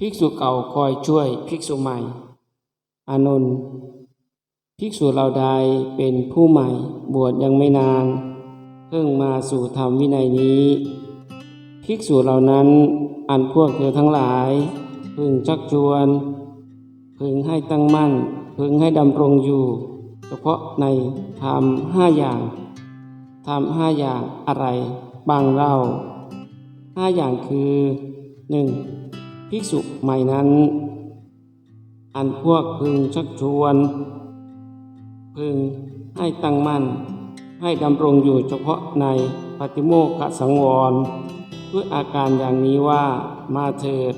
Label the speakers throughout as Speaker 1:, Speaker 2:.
Speaker 1: ภิกษุเก่าคอยช่วยภิกษุใหม่ อานนท์ภิกษุเราใดเป็นผู้ใหม่บวชยังไม่นาน เพิ่งมาสู่ธรรมวินัยนี้ ภิกษุเหล่านั้นอันพวกเธอทั้งหลาย พึงชักชวน พึงให้ตั้งมั่น พึงให้ดำรงอยู่ เฉพาะในธรรมห้าอย่างธรรมห้าอย่างอะไร บางเล่าห้าอย่างคือหนึ่ง ภิกษุใหม่นั้น อันพวกพึงชักชวน พึงให้ตั้งมั่น ให้ดำรงอยู่เฉพาะในปฏิโมกขสังวรด้วยอาการอย่างนี้ว่ามาเถิด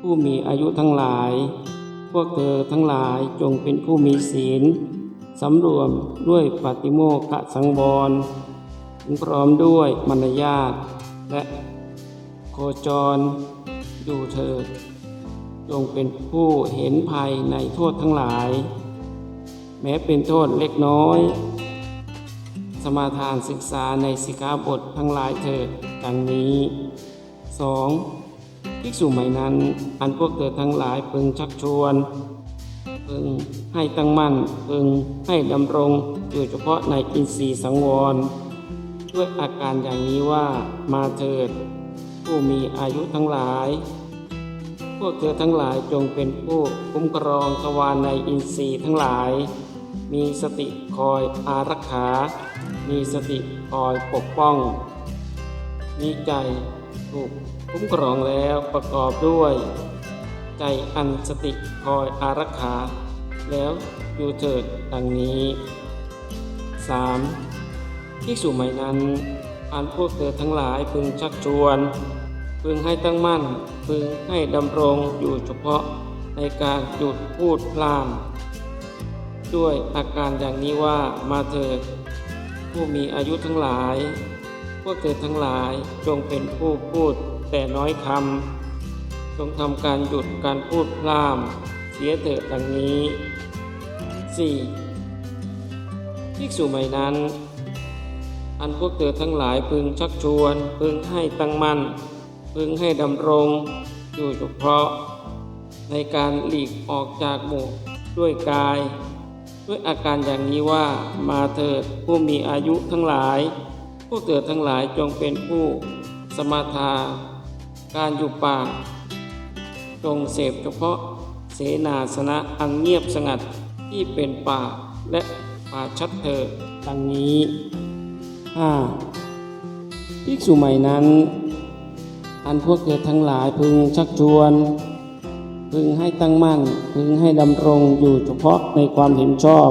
Speaker 1: ผู้มีอายุทั้งหลาย พวกเธอทั้งหลายจงเป็นผู้มีศีลสำรวมด้วยปฏิโมกขสังวรพร้อมด้วยมารยาทและโคจร อยู่เถิดจงเป็นผู้เห็นภัยในโทษทั้งหลาย แม้เป็นโทษเล็กน้อย สมาทานศึกษาในสิกขาบททั้งหลายเถิดดังนี้ 2. ภิกษุใหม่นั้นอันพวกเธอทั้งหลายพึงชักชวนพึงให้ตั้งมั่นพึงให้ดำรงอยู่เฉพาะในอินทรีย์สังวร ด้วยอาการอย่างนี้ว่ามาเถิด ผู้มีอายุทั้งหลาย พวกเธอทั้งหลายจงเป็นผู้คุ้มครองทวารในอินทรีย์ทั้งหลาย มีสติคอยอารักขา มีสติคอยปกป้อง มีใจถูกคุ้มครองแล้วประกอบด้วย ใจอันสติคอยอารักขาแล้วอยู่เถิดดังนี้ 3. ภิกษุใหม่นั้น อันพวกเธอทั้งหลายพึงชักชวน พึงให้ตั้งมั่น พึงให้ดำรงอยู่เฉพาะในการหยุดพูดพลามด้วยอาการอย่างนี้ว่ามาเถิดผู้มีอายุทั้งหลาย พวกเธอทั้งหลายจงเป็นผู้พูดแต่น้อยคำจงทำการหยุดการพูดพลามเสียเถิดดังนี้ 4. ภิกษุใหม่นั้น อันพวกเธอทั้งหลายพึงชักชวน พึงให้ตั้งมั่น พึงให้ดำรง อยู่เฉพาะ ในการหลีกออกจากหมู่ด้วยกาย ด้วยอาการอย่างนี้ว่ามาเถิดผู้มีอายุทั้งหลาย พวกเธอทั้งหลายจงเป็นผู้สมาทา การอยู่ป่าจงเสพเฉพาะเสนาสนะอันเงียบสงัดที่เป็นป่าและป่าชัดเถิดดังนี้ 5. ภิกษุใหม่นั้น อันพวกเธอทั้งหลายพึงชักชวน พึงให้ตั้งมั่น พึงให้ดำรงอยู่เฉพาะในความเห็นชอบ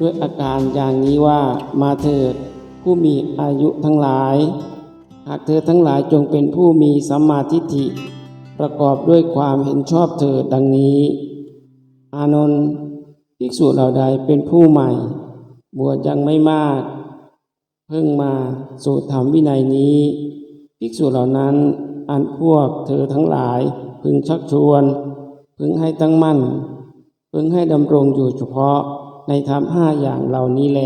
Speaker 1: ด้วยอาการอย่างนี้ว่ามาเถิดผู้มีอายุทั้งหลาย หากเธอทั้งหลายจงเป็นผู้มีสัมมาทิฏฐิ ประกอบด้วยความเห็นชอบเถิดดังนี้ อานนท์ภิกษุเหล่าใดเป็นผู้ใหม่ บวชยังไม่มาก เพิ่งมาสู่ธรรมวินัยนี้ ภิกษุเหล่านั้นอันพวกเธอทั้งหลายพึงชักชวน พึงให้ตั้งมั่น พึงให้ดำรงอยู่เฉพาะในธรรมห้าอย่างเหล่านี้แล